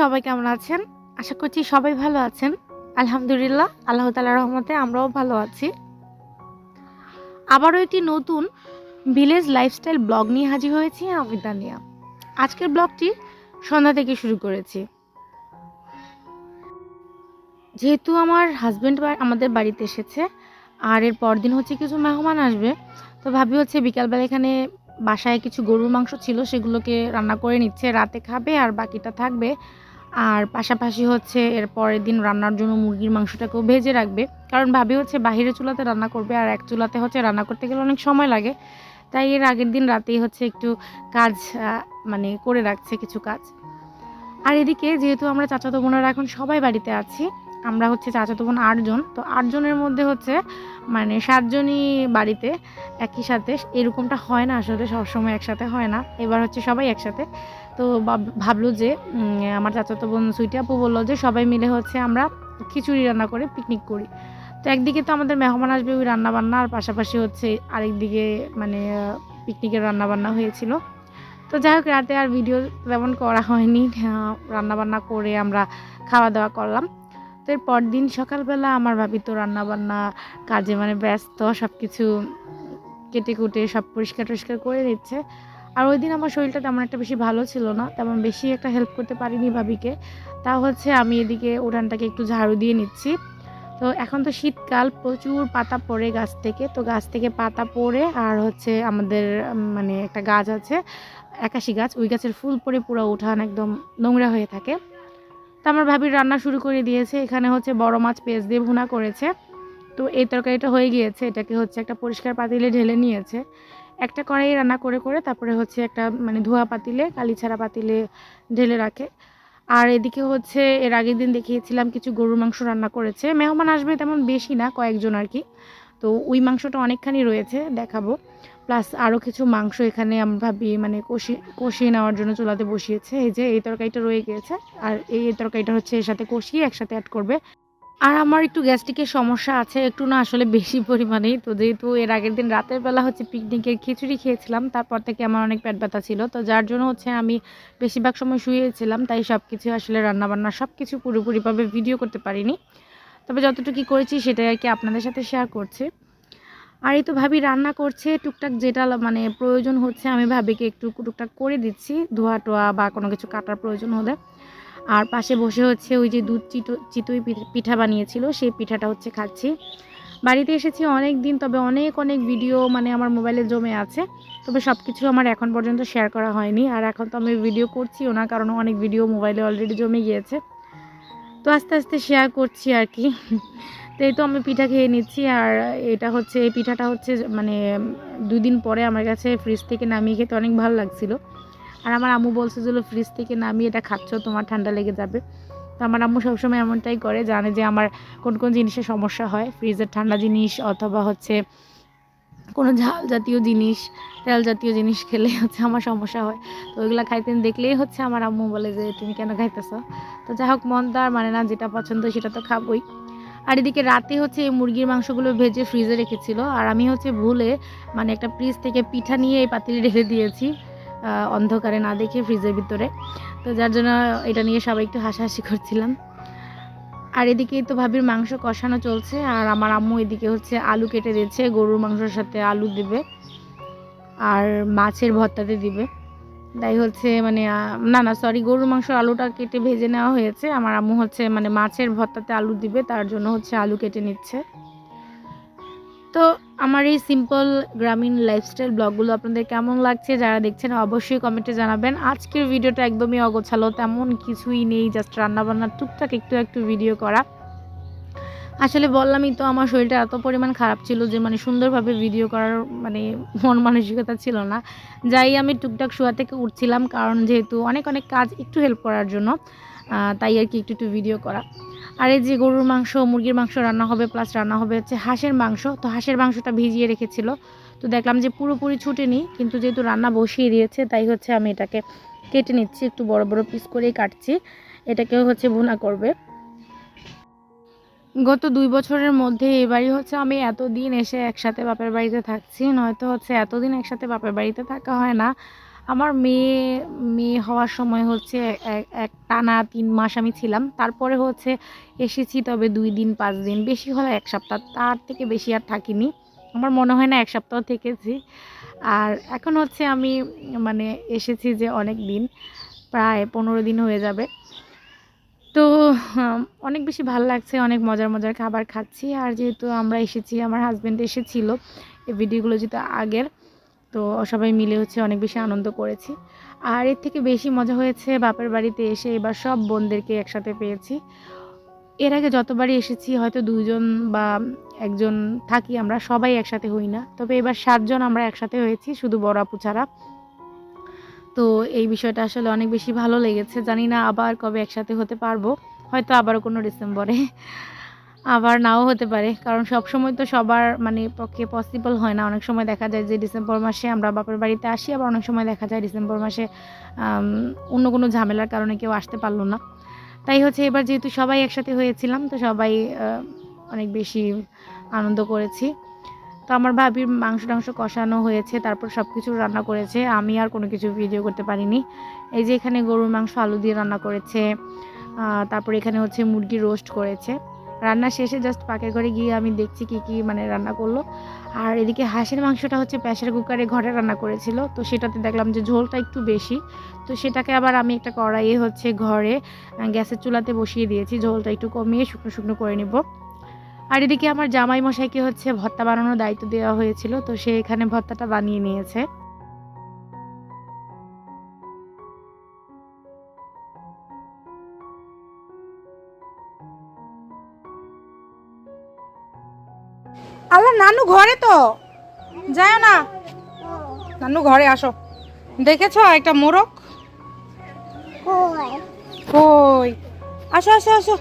সবাই কেমন আছেন? আশা করছি সবাই ভালো আছেন। আলহামদুলিল্লাহ, আল্লাহ তালার রহমতে আমরাও ভালো আছি। আবারও একটি নতুন ভিলেজ লাইফস্টাইল ব্লগ নিয়ে হাজির হয়েছি আমি তানিয়া। আজকের ব্লগটি সন্ধ্যা থেকে শুরু করেছি। যেহেতু আমার হাজব্যান্ড আমাদের বাড়িতে এসেছে, আর এর পরদিন হচ্ছে কিছু মেহমান আসবে, তো ভাবি হচ্ছে বিকালবেলা এখানে বাসায় কিছু গরুর মাংস ছিল, সেগুলোকে রান্না করে নিচ্ছে, রাতে খাবে আর বাকিটা থাকবে। আর পাশাপাশি হচ্ছে এর পরের দিন রান্নার জন্য মুরগির মাংসটাকেও ভেজে রাখবে। কারণ ভাবি হচ্ছে বাহিরে চুলাতে রান্না করবে আর এক চুলাতে হচ্ছে রান্না করতে গেলে অনেক সময় লাগে। তাই এর আগের দিন রাতেই হচ্ছে একটু কাজ মানে করে রাখছে কিছু কাজ। আর এদিকে যেহেতু আমরা চাচাতো বোনেরা এখন সবাই বাড়িতে আছি আমরা হচ্ছে চাচাতো বোন আটজন। তো আটজনের মধ্যে হচ্ছে মানে সাতজনই বাড়িতে একই সাথে। এরকমটা হয় না আসলে, সবসময় একসাথে হয় না। এবার হচ্ছে সবাই একসাথে। তো ভাব- ভাবলো যে আমার চাচাতো বোন সুইটি আপু বলল যে, সবাই মিলে হচ্ছে আমরা খিচুড়ি রান্না করে পিকনিক করি। তো একদিকে তো আমাদের মেহমান আসবে ওই রান্নাবান্না, আর পাশাপাশি হচ্ছে আরেকদিকে মানে পিকনিকের রান্নাবান্না হয়েছিল। তো যাই হোক, রাতে আর ভিডিও তেমন করা হয়নি। রান্নাবান্না করে আমরা খাওয়া দাওয়া করলাম। তো এর পরদিন সকালবেলা আমার ভাবি তো রান্না বান্না কাজে মানে ব্যস্ত সব কিছু কেটে কুটে সব পরিষ্কার টরিষ্কার করে নিচ্ছে। আর ওই দিন আমার শরীরটা তেমন একটা বেশি ভালো ছিল না, তেমন বেশি একটা হেল্প করতে পারিনি ভাবিকে। তা হচ্ছে আমি এদিকে উঠানটাকে একটু ঝাড়ু দিয়ে নিচ্ছি। তো এখন তো শীতকাল, প্রচুর পাতা পড়ে গাছ থেকে। তো গাছ থেকে পাতা পড়ে আর হচ্ছে আমাদের মানে একটা গাছ আছে, একাশি গাছ, ওই গাছের ফুল পড়ে পুরো উঠান একদম নোংরা হয়ে থাকে। তো আমার ভাবির রান্না শুরু করে দিয়েছে। এখানে হচ্ছে বড় মাছ পেঁয়াজ দিয়ে ভুনা করেছে। তো এই তরকারিটা হয়ে গিয়েছে। এটাকে হচ্ছে একটা পরিষ্কার পাতিলে ঢেলে নিয়েছে। একটা কড়াই রান্না করে করে তারপরে হচ্ছে একটা মানে ধোয়া পাতিলে, কালি ছাড়া পাতিলে ঢেলে রাখে। আর এদিকে হচ্ছে এর আগের দিন দেখিয়েছিলাম কিছু গরুর মাংস রান্না করেছে। মেহমান আসবে তেমন বেশি না, কয়েকজন আর কি। তো ওই মাংসটা অনেকখানি রয়েছে, দেখাবো। প্লাস আরও কিছু মাংস এখানে আমি ভাবি মানে কষিয়ে কষিয়ে নেওয়ার জন্য চুলাতে বসিয়েছে। এই যে এই তরকারিটা রয়ে গিয়েছে। আর এই তরকারিটা হচ্ছে এর সাথে কষিয়ে একসাথে অ্যাড করবে। আর আমার একটু গ্যাস্ট্রিকের সমস্যা আছে, একটু না আসলে বেশি পরিমাণেই। তো যেহেতু এর আগের দিন রাতের বেলা হচ্ছে পিকনিকের খিচুড়ি খেয়েছিলাম, তারপর থেকে আমার অনেক পেট ব্যথা ছিল। তো যার জন্য হচ্ছে আমি বেশিরভাগ সময় শুয়েছিলাম, তাই সব কিছু আসলে রান্নাবান্না সব কিছু পুরোপুরিভাবে ভিডিও করতে পারিনি। তবে যতটুকু করেছি সেটাই আর কি আপনাদের সাথে শেয়ার করছি। আর এই তো ভাবি রান্না করছে, টুকটাক যেটা মানে প্রয়োজন হচ্ছে আমি ভাবিকে একটু টুকটাক করে দিচ্ছি, ধোয়া টোয়া বা কোনো কিছু কাটার প্রয়োজন হলে। আর পাশে বসে হচ্ছে ওই যে দুধ চিতই পিঠ- পিঠা বানিয়েছিল, সেই পিঠাটা হচ্ছে খাচ্ছি। বাড়িতে এসেছি অনেক দিন, তবে অনেক অনেক ভিডিও মানে আমার মোবাইলে জমে আছে। তবে সব কিছু আমার এখন পর্যন্ত শেয়ার করা হয়নি, আর এখন তো আমি ভিডিও করছিও না, কারণ অনেক ভিডিও মোবাইলে অলরেডি জমে গিয়েছে। তো আস্তে আস্তে শেয়ার করছি আর কি। তো এই তো আমি পিঠা খেয়ে নিচ্ছি আর এটা হচ্ছে, এই পিঠাটা হচ্ছে মানে দুই দিন পরে আমার কাছে ফ্রিজ থেকে নামিয়ে খেতে অনেক ভালো লাগছিল। আর আমার আম্মু বলছে যে ফ্রিজ থেকে নামিয়ে এটা খাচ্ছ, তোমার ঠান্ডা লেগে যাবে। তো আমার আম্মু সবসময় এমনটাই করে, জানে যে আমার কোন কোন জিনিসের সমস্যা হয়। ফ্রিজের ঠান্ডা জিনিস অথবা হচ্ছে কোনো ঝাল জাতীয় জিনিস, তেল জাতীয় জিনিস খেলে হচ্ছে আমার সমস্যা হয়। তো ওইগুলো খাইতে দেখলেই হচ্ছে আমার আম্মু বলে যে, তুমি কেন খাইতেছো? তো যাই হোক, মন তো আর মানে না, যেটা পছন্দ সেটা তো খাবোই। আর এদিকে রাতে হচ্ছে এই মুরগির মাংসগুলো ভেজে ফ্রিজে রেখেছিল। আর আমি হচ্ছে ভুলে মানে একটা ফ্রিজ থেকে পিঠা নিয়ে এই পাতিলে রেখে দিয়েছি অন্ধকারে না দেখে ফ্রিজের ভিতরে। তো যার জন্য এটা নিয়ে সবাই একটু হাসাহাসি করছিলাম। আর এদিকে তো ভাবির মাংস কষানো চলছে, আর আমার আম্মু এদিকে হচ্ছে আলু কেটে দিয়েছে, গরুর মাংসের সাথে আলু দেবে, আর মাছের ভর্তাতে দিবে। তাই হচ্ছে মানে না না সরি গরুর মাংস আলুটা কেটে ভেজে নেওয়া হয়েছে। আমার আম্মু হচ্ছে মানে মাছের ভর্তাতে আলু দিবে, তার জন্য হচ্ছে আলু কেটে নিচ্ছে। তো আমার এই সিম্পল গ্রামীণ লাইফস্টাইল ব্লগগুলো আপনাদের কেমন লাগছে যারা দেখছেন, অবশ্যই কমেন্টে জানাবেন। আজকের ভিডিওটা একদমই অগোছালো, তেমন কিছুই নেই জাস্ট রান্নাবান্নার টুকটাক একটু একটু ভিডিও করা। আসলে বললামই তো, আমার শরীরটা এত পরিমাণ খারাপ ছিল যে মানে সুন্দরভাবে ভিডিও করার মানে মন মানসিকতা ছিল না। যাই আমি টুকটাক শোয়া থেকে উঠছিলাম, কারণ যেহেতু অনেক অনেক কাজ একটু হেল্প করার জন্য তাই আর কি একটু একটু ভিডিও করা। আর এই যে গরুর মাংস, মুরগির মাংস রান্না হবে প্লাস রান্না হবে হচ্ছে হাঁসের মাংস। তো হাঁসের মাংসটা ভিজিয়ে রেখেছিল। তো দেখলাম যে পুরোপুরি ছুটেনি কিন্তু যেহেতু রান্না বসিয়ে দিয়েছে, তাই হচ্ছে আমি এটাকে কেটে নিচ্ছি, একটু বড় বড় পিস করেই কাটছি। এটাকেও হচ্ছে ভুনা করবে। গত দুই বছরের মধ্যে এবারই হচ্ছে আমি এতদিন এসে একসাথে বাপের বাড়িতে থাকছি, নয়তো হচ্ছে এতদিন একসাথে বাপের বাড়িতে থাকা হয় না। আমার মেয়ে মেয়ে হওয়ার সময় হচ্ছে এক টানা তিন মাস আমি ছিলাম। তারপরে হচ্ছে এসেছি তবে দুই দিন, পাঁচ দিন, বেশি হলে এক সপ্তাহ, তার থেকে বেশি আর থাকিনি। আমার মনে হয় না এক সপ্তাহ থেকেছি। আর এখন হচ্ছে আমি মানে এসেছি যে অনেক দিন, প্রায় পনেরো দিন হয়ে যাবে। তো অনেক বেশি ভালো লাগছে, অনেক মজার মজার খাবার খাচ্ছি। আর যেহেতু আমরা এসেছি, আমার হাজব্যান্ড এসেছিল এই ভিডিওগুলো যেহেতু আগের, তো সবাই মিলে হচ্ছে অনেক বেশি আনন্দ করেছি। আর এর থেকে বেশি মজা হয়েছে বাপের বাড়িতে এসে এবার সব বোনদেরকে একসাথে পেয়েছি। এর আগে যতবারই এসেছি, হয়তো দুজন বা একজন থাকি আমরা, সবাই একসাথে হই না। তবে এবার সাতজন আমরা একসাথে হয়েছি, শুধু বড় আপু ছাড়া। তো এই বিষয়টা আসলে অনেক বেশি ভালো লেগেছে। জানি না আবার কবে একসাথে হতে পারব। হয়তো আবারও কোনো ডিসেম্বরে। আবার নাও হতে পারে। কারণ সব সময় তো সবার মানে পক্ষে পসিবল হয় না। অনেক সময় দেখা যায় যে ডিসেম্বর মাসে আমরা বাপের বাড়িতে আসি, আবার অনেক সময় দেখা যায় ডিসেম্বর মাসে অন্য কোনো ঝামেলার কারণে কেউ আসতে পারল না। তাই হচ্ছে এবার যেহেতু সবাই একসাথে হয়েছিলাম, তো সবাই অনেক বেশি আনন্দ করেছি। আমার ভাবির মাংস টাংস কষানো হয়েছে, তারপর সব কিছু রান্না করেছে। আমি আর কোনো কিছু ভিডিও করতে পারিনি। এই যে এখানে গরুর মাংস, আলু দিয়ে রান্না করেছে তারপর এখানে হচ্ছে মুরগি রোস্ট করেছে। রান্না শেষে জাস্ট পাকের ঘরে গিয়ে আমি দেখছি কি কি মানে রান্না করল। আর এদিকে হাঁসের মাংসটা হচ্ছে প্রেশার কুকারে ঘরে রান্না করেছিল। তো সেটাতে দেখলাম যে ঝোলটা একটু বেশি। তো সেটাকে আবার আমি একটা কড়াইয়ে হচ্ছে ঘরে গ্যাসের চুলাতে বসিয়ে দিয়েছি। ঝোলটা একটু কমিয়ে শুকনো শুকনো করে নিব। আর এদিকে আমার জামাই মশাইকে হচ্ছে ভর্তা বানানোর দায়িত্ব দেওয়া হয়েছিল তো সে এখানে ভর্তাটা বানিয়ে নিয়েছে। আল্লাহ নানু ঘরে তো? যায় না। নানু ঘরে আসো। দেখেছ একটা মোরগ? কই? আসো আসো আসো।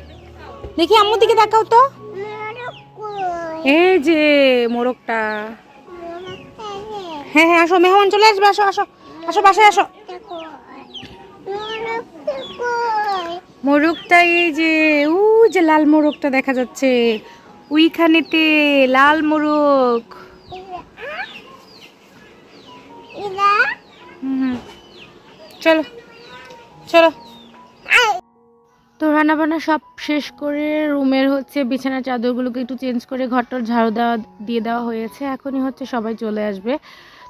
দেখি আম্মুর দিকে দেখাও তো। এই যে মোরগটা। হ্যাঁ হ্যাঁ আসো মেহমান চলে আসবে আসো আসো আসো বাসায় আসো। মোরগটা এই যে উ যে লাল মোরগটা দেখা যাচ্ছে। ওইখানেতে লাল মোরগ। চলো চলো। তো রান্নাবান্না সব শেষ করে রুমের হচ্ছে বিছানার চাদরগুলোকে একটু চেঞ্জ করে ঘরটার ঝাড়ু দেওয়া, দিয়ে দেওয়া হয়েছে। এখনই হচ্ছে সবাই চলে আসবে।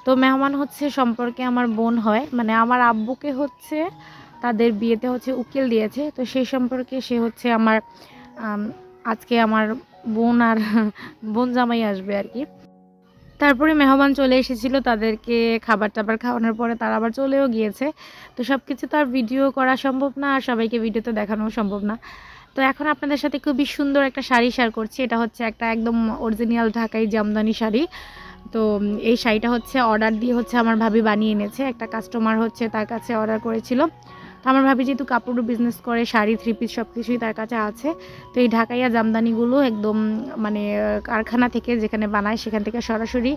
তো মেহমান হচ্ছে সম্পর্কে আমার বোন হয়। মানে আমার আব্বুকে হচ্ছে তাদের বিয়েতে হচ্ছে উকিল দিয়েছে। তো সেই সম্পর্কে সে হচ্ছে আমার আজকে আমার বোন আর বোন জামাই আসবে আর কি। তারপরে মেহমান চলে এসেছিল তাদেরকে খাবার টাবার খাওয়ানোর পরে তারা আবার চলেও গিয়েছে। তো সব কিছু তো আর ভিডিও করা সম্ভব না, আর সবাইকে ভিডিওতে দেখানো সম্ভব না। তো এখন আপনাদের সাথে খুবই সুন্দর একটা শাড়ি শেয়ার করছি। এটা হচ্ছে একটা একদম অরিজিনাল ঢাকাই জামদানি শাড়ি। তো এই শাড়িটা হচ্ছে অর্ডার দিয়ে হচ্ছে আমার ভাবি বানিয়ে এনেছে। একটা কাস্টমার হচ্ছে তার কাছে অর্ডার করেছিল। তো আমার ভাবি যেহেতু কাপড় বিজনেস করে, শাড়ি থ্রি পিস সব কিছুই তার কাছে আছে, তো এই ঢাকাইয়া জামদানিগুলো একদম মানে কারখানা থেকে যেখানে বানায় সেখান থেকে সরাসরি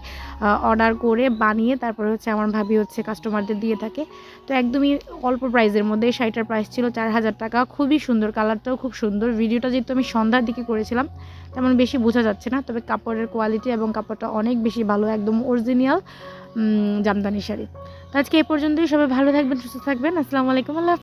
অর্ডার করে বানিয়ে তারপরে হচ্ছে আমার ভাবি হচ্ছে কাস্টমারদের দিয়ে থাকে। তো একদমই অল্প প্রাইসের মধ্যে এই শাড়িটার প্রাইস ছিল চার হাজার টাকা, খুবই সুন্দর কালারটাও খুব সুন্দর। ভিডিওটা যেহেতু আমি সন্ধ্যার দিকে করেছিলাম, তেমন বেশি বোঝা যাচ্ছে না, তবে কাপড়ের কোয়ালিটি এবং কাপড়টা অনেক বেশি ভালো, একদম অরিজিনাল জামদানি শাড়ি। তো আজকে এই পর্যন্তই। সবাই ভালো থাকবেন সুস্থ থাকবেন। আসসালামু আলাইকুম আল্লাহ।